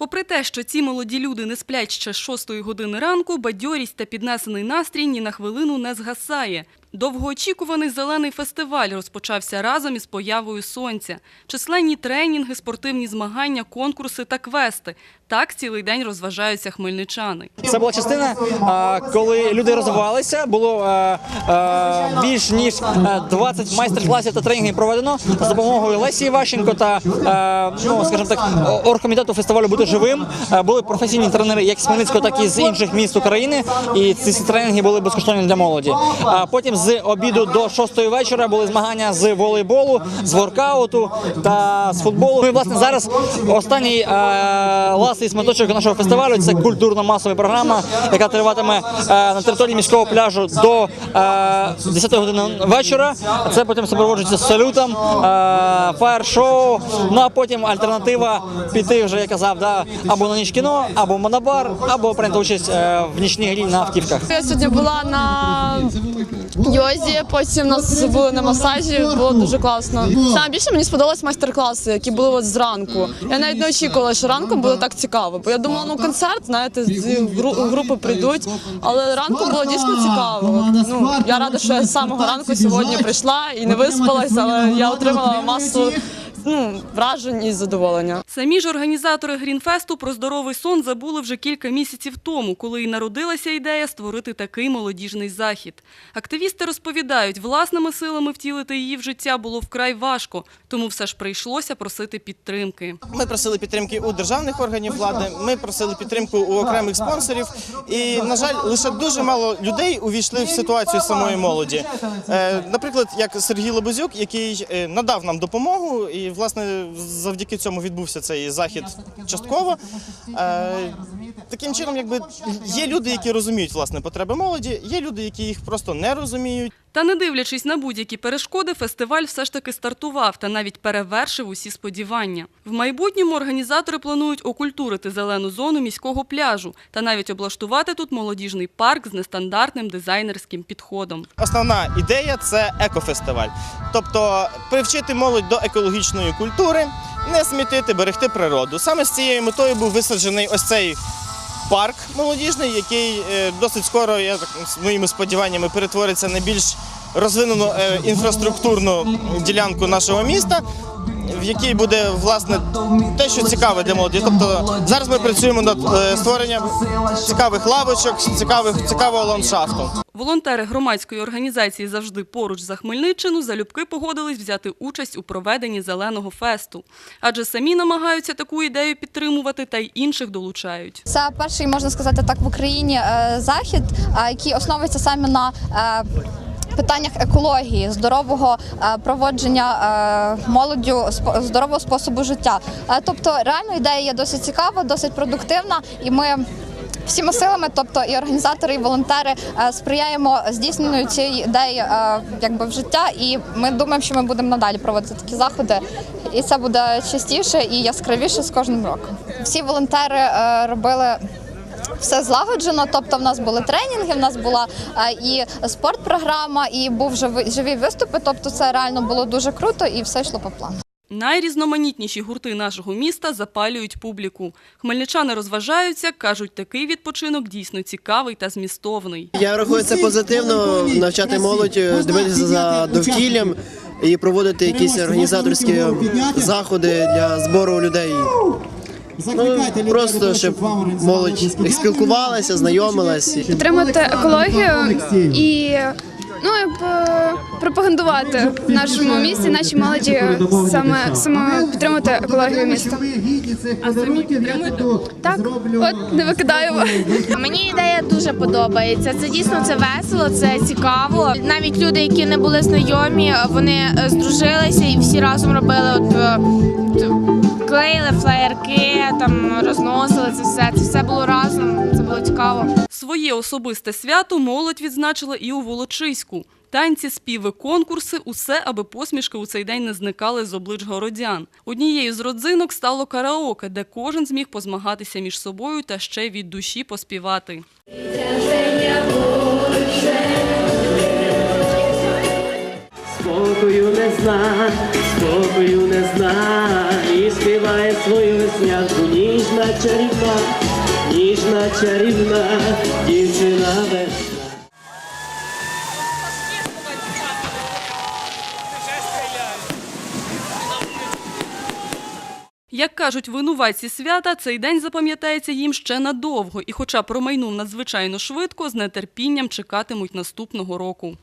Попри те, що ці молоді люди не сплять ще з шостої години ранку, бадьорість та піднесений настрій ні на хвилину не згасає. Довгоочікуваний зелений фестиваль розпочався разом із появою сонця. Численні тренінги, спортивні змагання, конкурси та квести. Так цілий день розважаються хмельничани. Це була частина, коли люди розвивалися. Було е, е, більш ніж е, 20 майстер-класів та тренінгів проведено за допомогою Лесі Іващенко та е, ну, скажімо так, оргкомітету фестивалю бути живим. Е, Були професійні тренери як з Хмельницького, так і з інших міст України. І ці тренінги були безкоштовні для молоді. Потім з обіду до 6 вечора були змагання з волейболу, з воркауту та з футболу. Ну, І власне зараз останній е, ласий сматочок нашого фестивалю це культурно-масова програма, яка триватиме е, на території міського пляжу до е, 10 години вечора. Це потім супроводжується салютом, е, фаєр-шоу. Ну а потім альтернатива піти вже, я казав, да, або на ніч кіно, або монобар, або прийняти участь е, в нічній грі на автівках. Я сьогодні була на йозі, потім нас були на масажі, було дуже класно. Саме більше мені сподобались майстер-класи, які були от зранку. Я навіть не очікувала, що ранком буде так цікаво. Бо я думала, ну концерт, знаєте, з групи прийдуть, але ранком було дійсно цікаво. Ну я рада, що я з самого ранку сьогодні прийшла і не виспалась, але я отримала масу ну, вражень і задоволення. Самі ж організатори Грінфесту про здоровий сон забули вже кілька місяців тому, коли і народилася ідея створити такий молодіжний захід. Активісти розповідають, власними силами втілити її в життя було вкрай важко, тому все ж прийшлося просити підтримки. Ми просили підтримки у державних органів влади. Ми просили підтримку у окремих спонсорів. І на жаль, лише дуже мало людей увійшли в ситуацію самої молоді. Е, Наприклад, як Сергій Лобозюк, який е, надав нам допомогу, і власне завдяки цьому відбувся цей захід частково. Е, Таким чином, якби є люди, які розуміють власне потреби молоді, є люди, які їх просто не розуміють. Та не дивлячись на будь-які перешкоди, фестиваль все ж таки стартував та навіть перевершив усі сподівання. В майбутньому організатори планують окультурити зелену зону міського пляжу та навіть облаштувати тут молодіжний парк з нестандартним дизайнерським підходом. Основна ідея це екофестиваль, тобто привчити молодь до екологічної культури, не смітити, берегти природу. Саме з цією метою був висаджений ось цей парк молодіжний, який е, досить скоро, я так з моїми сподіваннями, перетвориться на більш розвинену е, інфраструктурну ділянку нашого міста. В якій буде власне те, що цікаве для молоді. Тобто зараз ми працюємо над е, створенням цікавих лавочок, цікавих цікавого ландшафту. Волонтери громадської організації завжди поруч за Хмельниччину залюбки погодились взяти участь у проведенні зеленого фесту, адже самі намагаються таку ідею підтримувати та й інших долучають. Це перший, можна сказати так, в Україні е, захід, який основується саме на е, питаннях екології, здорового е, проводження е, молоддю здорового способу життя. Е, Тобто, реально ідея є досить цікава, досить продуктивна, і ми. Всіма силами, тобто і організатори, і волонтери сприяємо здійсненню цієї ідеї якби в життя, і ми думаємо, що ми будемо надалі проводити такі заходи, і це буде частіше і яскравіше з кожним роком. Всі волонтери робили все злагоджено. Тобто, в нас були тренінги, в нас була е, і спортпрограма, і був живий живі виступи. Тобто, це реально було дуже круто, і все йшло по плану. Найрізноманітніші гурти нашого міста запалюють публіку. Хмельничани розважаються, кажуть, такий відпочинок дійсно цікавий та змістовний. Я рахую це позитивно навчати молодь е, дивитися за довкіллям і проводити якісь організаторські заходи для збору людей. Ну, просто щоб молодь спілкувалася, знайомилась. підтримати екологію і ну пропагандувати в нашому місті, нашій молоді саме саме підтримувати екологію міста. А самі? Так, от не викидаємо. Мені ідея дуже подобається. Це дійсно це весело, це цікаво. Навіть люди, які не були знайомі, вони е, здружилися і всі разом робили от. Клеїли флаєрки, там розносили це все. Це все було разом. Це було цікаво. Своє особисте свято молодь відзначила і у Волочиську. Танці, співи, конкурси – усе, аби посмішки у цей день не зникали з облич городян. Однією з родзинок стало караоке, де кожен зміг позмагатися між собою та ще від душі поспівати. Спокою не зна, спокою не зна, і співає свою веснянку ніжна чарівна, ніжна чарівна, дівчина весна. Як кажуть винуватці свята, цей день запам'ятається їм ще надовго, і хоча промайнув надзвичайно швидко, з нетерпінням чекатимуть наступного року.